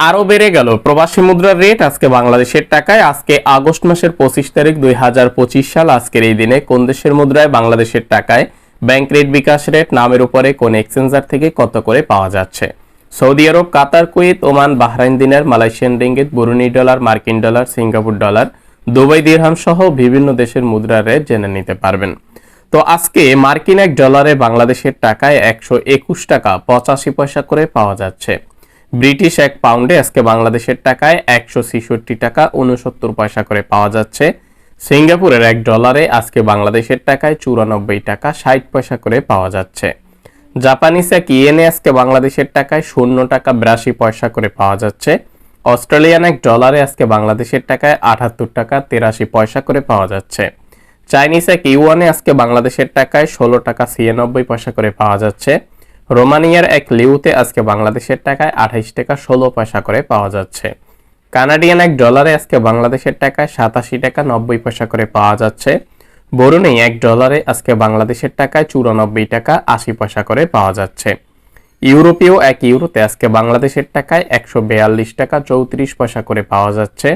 আরও বেড়ে গেল। প্রবাসী মুদ্রার রেট আজকে বাংলাদেশের টাকায়, আজকে আগস্ট মাসের পঁচিশ তারিখ দুই হাজার পঁচিশ সাল, আজকের এই দিনে কোন দেশের মুদ্রায় বাংলাদেশের টাকায়, ব্যাংক রেট বিকাশ রেট, নামের উপরে কোন এক্সচেঞ্জার থেকে কত করে পাওয়া যাচ্ছে? Saudi Arab, Qatar, Kuwait, Oman, Bahrain dinar, Malaysian ringgit, Brunei dollar, মার্কিন dollar, Singapore dollar, Dubai dirham সহ বিভিন্ন দেশের মুদ্রার রেট জেনে নিতে পারবেন। তো আজকে মার্কিন এক ডলারে বাংলাদেশের টাকায় একশো একুশ টাকা পঁচাশি পয়সা করে পাওয়া যাচ্ছে। ব্রিটিশ এক পাউন্ডে আজকে বাংলাদেশের টাকায় একশো ছেষট্টি টাকা উনসত্তর পয়সা করে পাওয়া যাচ্ছে। সিঙ্গাপুরের এক ডলারে আজকে বাংলাদেশের টাকায় চুরানব্বই টাকা ষাট পয়সা করে পাওয়া যাচ্ছে। জাপানিজ এক ইয়েনে আজকে বাংলাদেশের টাকায় শূন্য টাকা বিরাশি পয়সা করে পাওয়া যাচ্ছে। অস্ট্রেলিয়ান এক ডলারে আজকে বাংলাদেশের টাকায় আটাত্তর টাকা তেরাশি পয়সা করে পাওয়া যাচ্ছে। চাইনিজ এক ইউয়ানে আজকে বাংলাদেশের টাকায় ষোলো টাকা ছিয়ানব্বই পয়সা করে পাওয়া যাচ্ছে। রোমানিয়ার এক লিউতে আজকে বাংলাদেশের টাকায় আঠাইশ টাকা ষোলো পয়সা করে পাওয়া যাচ্ছে। কানাডিয়ান এক ডলারে আজকে বাংলাদেশের টাকায় সাতাশি টাকা নব্বই পয়সা করে পাওয়া যাচ্ছে। বরুণেই এক ডলারে আজকে বাংলাদেশের টাকায় চুরানব্বই টাকা আশি পয়সা করে পাওয়া যাচ্ছে। ইউরোপীয় এক ইউরোতে আজকে বাংলাদেশের টাকায় একশো বেয়াল্লিশ টাকা চৌত্রিশ পয়সা করে পাওয়া যাচ্ছে।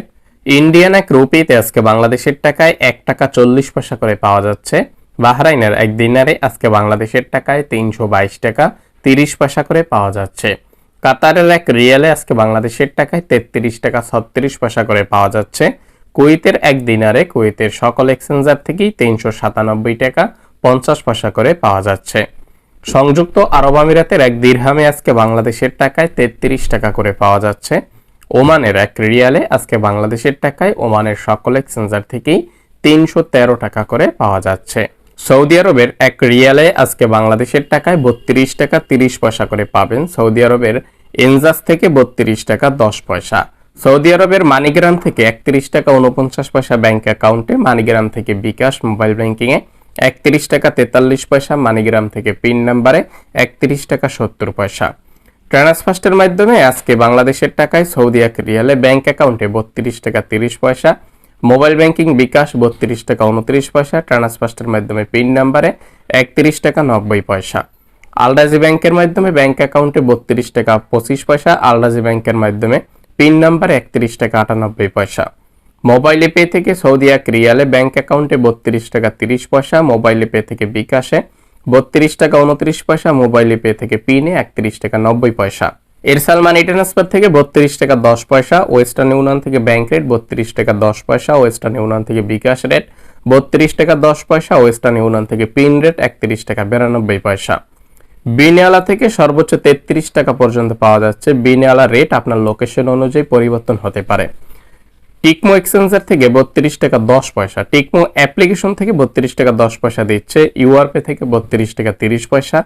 ইন্ডিয়ান এক রুপিতে আজকে বাংলাদেশের টাকায় এক টাকা চল্লিশ পয়সা করে পাওয়া যাচ্ছে। বাহরাইনের এক দিনারে আজকে বাংলাদেশের টাকায় তিনশো বাইশ টাকা তিরিশ পয়সা করে পাওয়া যাচ্ছে। কাতারের এক রিয়ালে আজকে বাংলাদেশের টাকায় তেত্রিশ টাকা ছত্রিশ পয়সা করে পাওয়া যাচ্ছে। কুয়েতের এক দিনারে কুয়েতের সকল এক্সচেঞ্জার থেকেই তিনশো সাতানব্বই টাকা পঞ্চাশ পয়সা করে পাওয়া যাচ্ছে। সংযুক্ত আরব আমিরাতের এক দিরহামে আজকে বাংলাদেশের টাকায় তেত্রিশ টাকা করে পাওয়া যাচ্ছে। ওমানের এক রিয়ালে আজকে বাংলাদেশের টাকায় ওমানের সকল এক্সচেঞ্জার থেকেই তিনশো তেরো টাকা করে পাওয়া যাচ্ছে। সৌদি আরবের এক রিয়ালে আজকে বাংলাদেশের টাকায় বত্রিশ টাকা তিরিশ পয়সা করে পাবেন। সৌদি আরবের এনজাস থেকে বত্রিশ টাকা দশ পয়সা। সৌদি আরবের মানিগ্রাম থেকে একত্রিশ টাকা উনপঞ্চাশ পয়সা ব্যাংক অ্যাকাউন্টে, মানিগ্রাম থেকে বিকাশ মোবাইল ব্যাংকিংয়ে একত্রিশ টাকা তেতাল্লিশ পয়সা, মানিগ্রাম থেকে পিন নাম্বারে একত্রিশ টাকা সত্তর পয়সা। ট্রান্সফার্স্টের মাধ্যমে আজকে বাংলাদেশের টাকায় সৌদি এক রিয়ালে ব্যাংক অ্যাকাউন্টে বত্রিশ টাকা তিরিশ পয়সা মোবাইল ব্যাংকিং বিকাশ বত্রিশ টাকা উনত্রিশ পয়সা, ট্রান্সফার্স্টের মাধ্যমে পিন নাম্বারে একত্রিশ টাকা নব্বই পয়সা। আলরাজি ব্যাংকের মাধ্যমে ব্যাংক অ্যাকাউন্টে বত্রিশ টাকা পঁচিশ পয়সা, আলরাজি ব্যাংকের মাধ্যমে পিন নাম্বারে একত্রিশ টাকা আটানব্বই পয়সা। মোবাইলে পে থেকে সৌদি এক রিয়ালে ব্যাংক অ্যাকাউন্টে বত্রিশ টাকা তিরিশ পয়সা, মোবাইলে পে থেকে বিকাশে বত্রিশ টাকা উনত্রিশ পয়সা, মোবাইলে পে থেকে পিনে একত্রিশ টাকা নব্বই পয়সা। এরসাল মানি ট্রান্সফার থেকে বত্রিশ টাকা দশ পয়সা, ওয়েস্টার্ন ইউনিয়ন থেকে ব্যাংক রেট বত্রিশ টাকা দশ পয়সা, ওয়েস্টার্ন ইউনিয়ন থেকে বিকাশ রেট বত্রিশ টাকা দশ পয়সা, ওয়েস্টার্ন ইউনিয়ন থেকে পিন রেট একত্রিশ টাকা বিরানব্বই পয়সা। বিনিয়ালা থেকে সর্বোচ্চ তেত্রিশ টাকা পর্যন্ত পাওয়া যাচ্ছে। বিনিয়ালা রেট আপনার লোকেশন অনুযায়ী পরিবর্তন হতে পারে। টিকমো এক্সচেঞ্জার থেকে বত্রিশ টাকা দশ পয়সা। টিকমো অ্যাপ্লিকেশন থেকে বত্রিশ টাকা দশ পয়সা দিচ্ছে। ইউআরপে থেকে বত্রিশ টাকা তিরিশ পয়সা।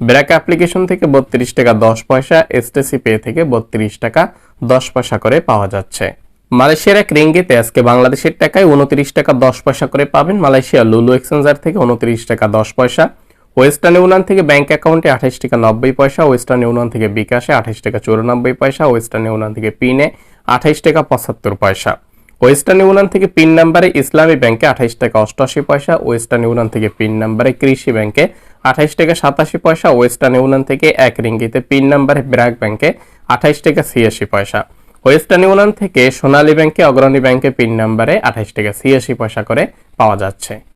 ব্র্যাক অ্যাপ্লিকেশন থেকে বত্রিশ টাকা দশ পয়সা এসটিসি পে থেকে বত্রিশ টাকা দশ পয়সা করে পাওয়া যাচ্ছে। মালয়েশিয়ার এক রিঙ্গিতে আজকে বাংলাদেশের টাকায় উনত্রিশ টাকা দশ পয়সা করে পাবেন মালয়েশিয়া লুলু এক্সচেঞ্জার থেকে উনত্রিশ টাকা দশ পয়সা, ওয়েস্টার্ন ইউনিয়ন থেকে ব্যাংক অ্যাকাউন্টে আঠাশ টাকা নব্বই পয়সা, ওয়েস্টার্ন ইউনিয়ন থেকে বিকাশে আঠাশ টাকা চুরানব্বই পয়সা, ওয়েস্টার্ন ইউনিয়ন থেকে পিনে আঠাশ টাকা পঁচাত্তর পয়সা। ওয়েস্টার্ন ইউনিয়ন থেকে পিন নাম্বারে ইসলামী ব্যাংকে আঠাইশ টাকা অষ্টআশি পয়সা, ওয়েস্টার্ন ইউনিয়ন থেকে পিন নাম্বারে কৃষি ব্যাংকে আঠাইশ টাকা সাতাশি পয়সা, ওয়েস্টার্ন ইউনিয়ন থেকে এক রিঙ্গিতে পিন নাম্বারে ব্র্যাক ব্যাংকে আঠাইশ টাকা ছিয়াশি পয়সা। ওয়েস্টার্ন ইউনিয়ন থেকে সোনালী ব্যাংকে, অগ্রণী ব্যাংকে পিন নাম্বারে আঠাইশ টাকা ছিয়াশি পয়সা করে পাওয়া যাচ্ছে।